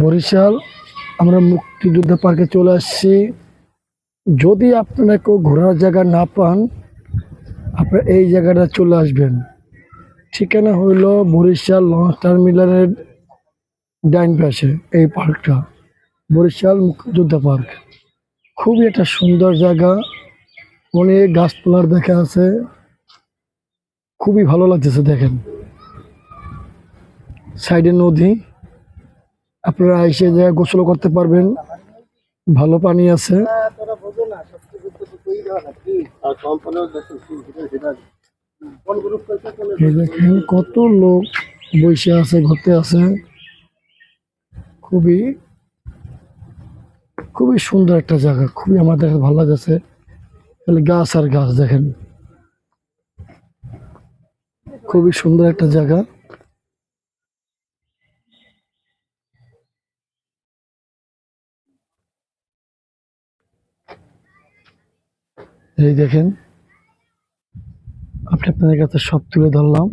বরিশাল, আমরা মুক্তিযোদ্ধা পার্কে চলে আসছি। যদি আপনারা কেউ ঘোরার জায়গা না পান আপনারা এই জায়গাটা চলে আসবেন। ঠিকানা হইল বরিশাল লঞ্চ টার্মিনালের ডাইন পাশে, এই পার্কটা। বরিশাল মুক্তিযোদ্ধা পার্ক। খুবই একটা সুন্দর জায়গা। অনেক গাছপালার দেখা আছে। খুবই ভালো লাগতেছে দেখেন। সাইডে নদী। আপনারা এসে জায়গায় গোসল করতে পারবেন। ভালো পানি আছে। কত লোক বসে আছে, ঘুরতে আছে। খুবই খুবই সুন্দর একটা জায়গা, খুবই আমার আমাদের ভালো লাগছে খালি গাছ আর গাছ দেখেন। খুবই সুন্দর একটা জায়গা। এই দেখেন আপনি আপনাদের কাছে সব তুলে ধরলাম।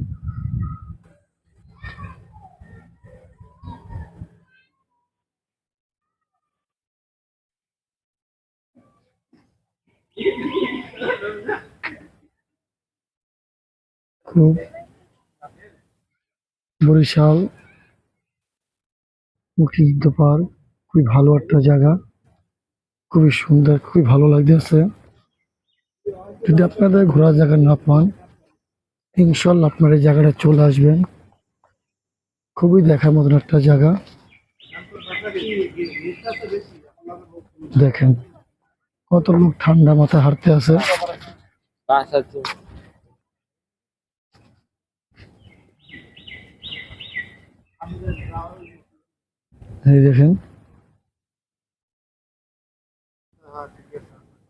খুব বরিশাল মুক্তিযুদ্ধ পার্ক খুবই ভালো একটা জায়গা, খুবই সুন্দর, খুবই ভালো লাগতেছে। যদি আপনাদের ঘোরার জায়গা না পান, ইনশাল্লাহ আপনার এই জায়গাটা চলে আসবেন। খুবই দেখার মতন একটা জায়গা। দেখেন, কত লোক ঠান্ডা মাথা হাঁটতে আছে বাস